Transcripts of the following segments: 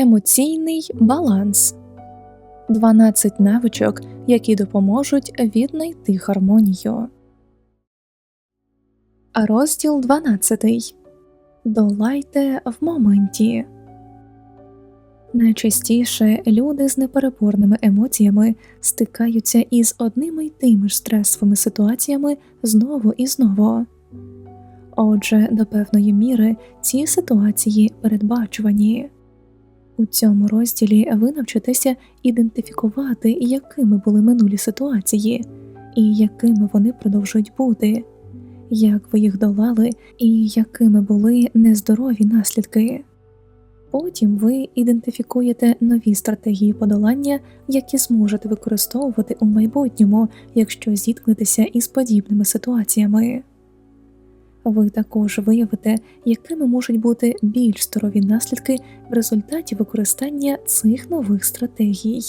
Емоційний баланс 12 навичок, які допоможуть віднайти гармонію. Розділ 12. Долайте в моменті. Найчастіше люди з непереборними емоціями стикаються із одними й тими ж стресовими ситуаціями знову і знову. Отже, до певної міри ці ситуації передбачувані. У цьому розділі ви навчитеся ідентифікувати, якими були минулі ситуації, і якими вони продовжують бути, як ви їх долали, і якими були нездорові наслідки. Потім ви ідентифікуєте нові стратегії подолання, які зможете використовувати у майбутньому, якщо зіткнетеся із подібними ситуаціями. Ви також виявите, якими можуть бути більш здорові наслідки в результаті використання цих нових стратегій.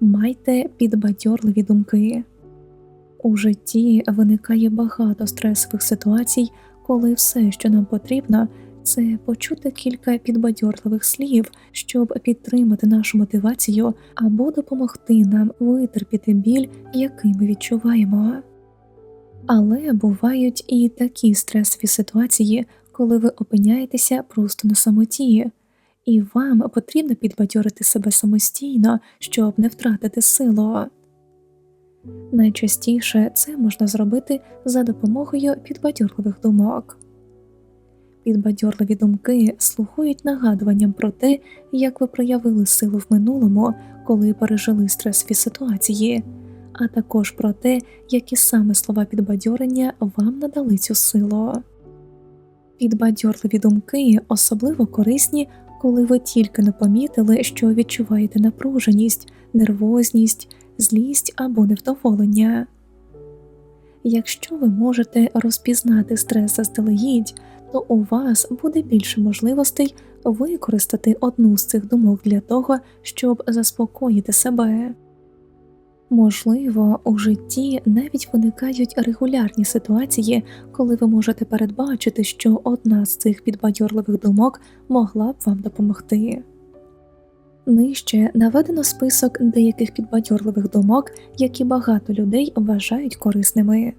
Майте підбадьорливі думки. У житті виникає багато стресових ситуацій, коли все, що нам потрібно, це почути кілька підбадьорливих слів, щоб підтримати нашу мотивацію або допомогти нам витерпіти біль, який ми відчуваємо. Але бувають і такі стресові ситуації, коли ви опиняєтеся просто на самоті, і вам потрібно підбадьорити себе самостійно, щоб не втратити силу. Найчастіше це можна зробити за допомогою підбадьорливих думок. Підбадьорливі думки слугують нагадуванням про те, як ви проявили силу в минулому, коли пережили стресові ситуації а також про те, які саме слова підбадьорення вам надали цю силу. Підбадьорливі думки особливо корисні, коли ви тільки не помітили, що відчуваєте напруженість, нервозність, злість або невдоволення. Якщо ви можете розпізнати стрес заздалегідь, то у вас буде більше можливостей використати одну з цих думок для того, щоб заспокоїти себе. Можливо, у житті навіть виникають регулярні ситуації, коли ви можете передбачити, що одна з цих підбадьорливих думок могла б вам допомогти. Нижче наведено список деяких підбадьорливих думок, які багато людей вважають корисними.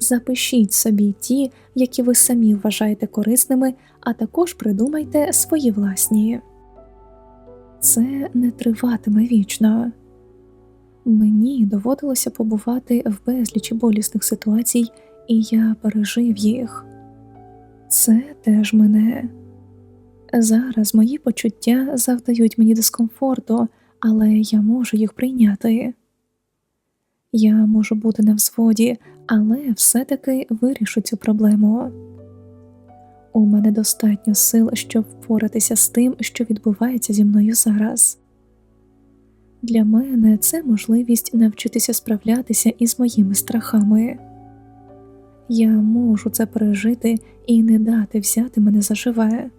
Запишіть собі ті, які ви самі вважаєте корисними, а також придумайте свої власні. Це не триватиме вічно. Мені доводилося побувати в безлічі болісних ситуацій, і я пережив їх. Це теж мене. Зараз мої почуття завдають мені дискомфорту, але я можу їх прийняти. Я можу бути на взводі, але все-таки вирішу цю проблему. У мене достатньо сил, щоб впоратися з тим, що відбувається зі мною зараз. Для мене це можливість навчитися справлятися із моїми страхами. Я можу це пережити і не дати взяти мене заживе.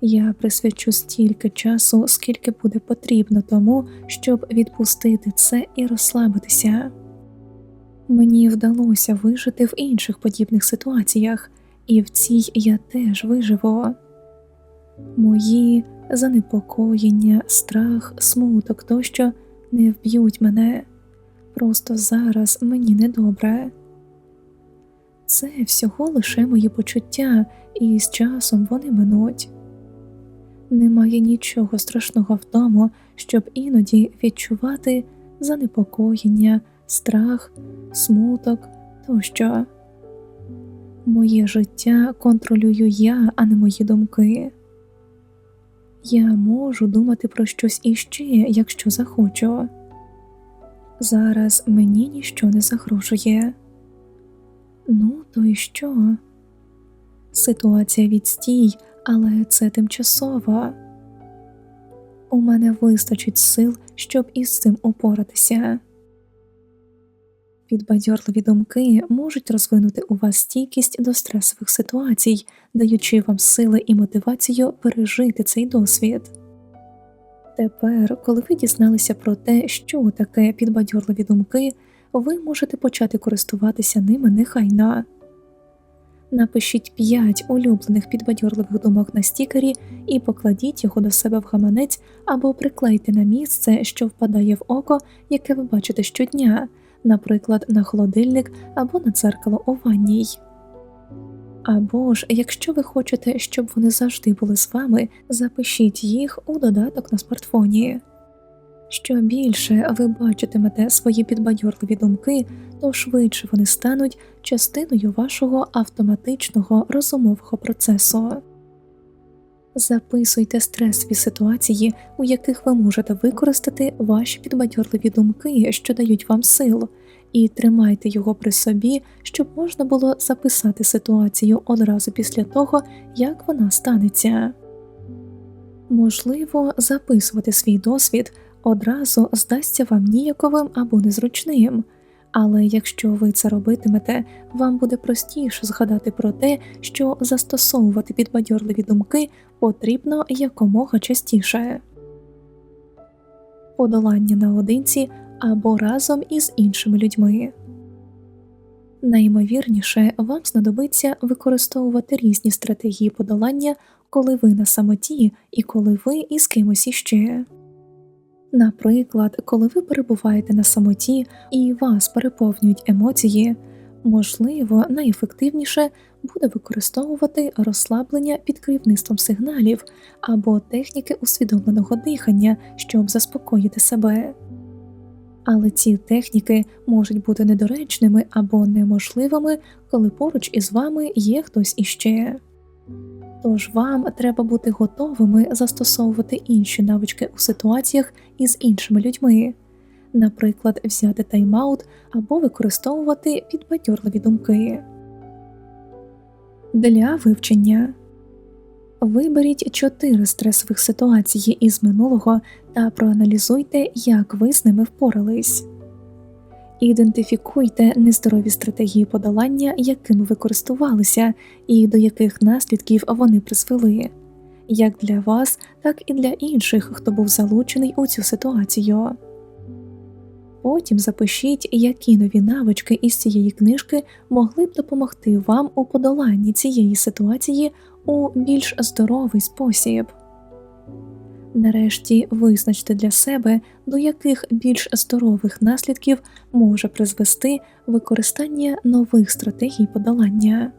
Я присвячу стільки часу, скільки буде потрібно тому, щоб відпустити це і розслабитися. Мені вдалося вижити в інших подібних ситуаціях, і в цій я теж виживу. Мої занепокоєння, страх, смуток тощо не вб'ють мене, просто зараз мені недобре. Це всього лише мої почуття, і з часом вони минуть. Немає нічого страшного в тому, щоб іноді відчувати занепокоєння, страх, смуток тощо. Моє життя контролюю я, а не мої думки. Я можу думати про щось іще, якщо захочу. Зараз мені ніщо не загрожує. Ну, то й що? Ситуація відстій, але це тимчасово. У мене вистачить сил, щоб із цим упоратися. Підбадьорливі думки можуть розвинути у вас стійкість до стресових ситуацій, даючи вам сили і мотивацію пережити цей досвід. Тепер, коли ви дізналися про те, що таке підбадьорливі думки, ви можете почати користуватися ними нехайно. Напишіть 5 улюблених підбадьорливих думок на стікері і покладіть його до себе в гаманець або приклейте на місце, що впадає в око, яке ви бачите щодня, наприклад, на холодильник або на дзеркало у ванній. Або ж, якщо ви хочете, щоб вони завжди були з вами, запишіть їх у додаток на смартфоні. Що більше ви бачитимете свої підбадьорливі думки, то швидше вони стануть частиною вашого автоматичного розумового процесу. Записуйте стресові ситуації, у яких ви можете використати ваші підбадьорливі думки, що дають вам сил, і тримайте його при собі, щоб можна було записати ситуацію одразу після того, як вона станеться. Можливо, записувати свій досвід одразу здасться вам ніяковим або незручним, але якщо ви це робитимете, вам буде простіше згадати про те, що застосовувати підбадьорливі думки потрібно якомога частіше. Подолання наодинці або разом із іншими людьми. Найімовірніше, вам знадобиться використовувати різні стратегії подолання, коли ви на самоті і коли ви із кимось іще. Наприклад, коли ви перебуваєте на самоті і вас переповнюють емоції, можливо, найефективніше буде використовувати розслаблення під керівництвом сигналів або техніки усвідомленого дихання, щоб заспокоїти себе. Але ці техніки можуть бути недоречними або неможливими, коли поруч із вами є хтось іще. Тож вам треба бути готовими застосовувати інші навички у ситуаціях із іншими людьми, наприклад, взяти тайм-аут або використовувати підбадьорливі думки. Для вивчення виберіть чотири стресових ситуації із минулого та проаналізуйте, як ви з ними впорались. Ідентифікуйте нездорові стратегії подолання, якими ви користувалися, і до яких наслідків вони призвели, як для вас, так і для інших, хто був залучений у цю ситуацію. Потім запишіть, які нові навички із цієї книжки могли б допомогти вам у подоланні цієї ситуації у більш здоровий спосіб. Нарешті визначте для себе, до яких більш здорових наслідків може призвести використання нових стратегій подолання.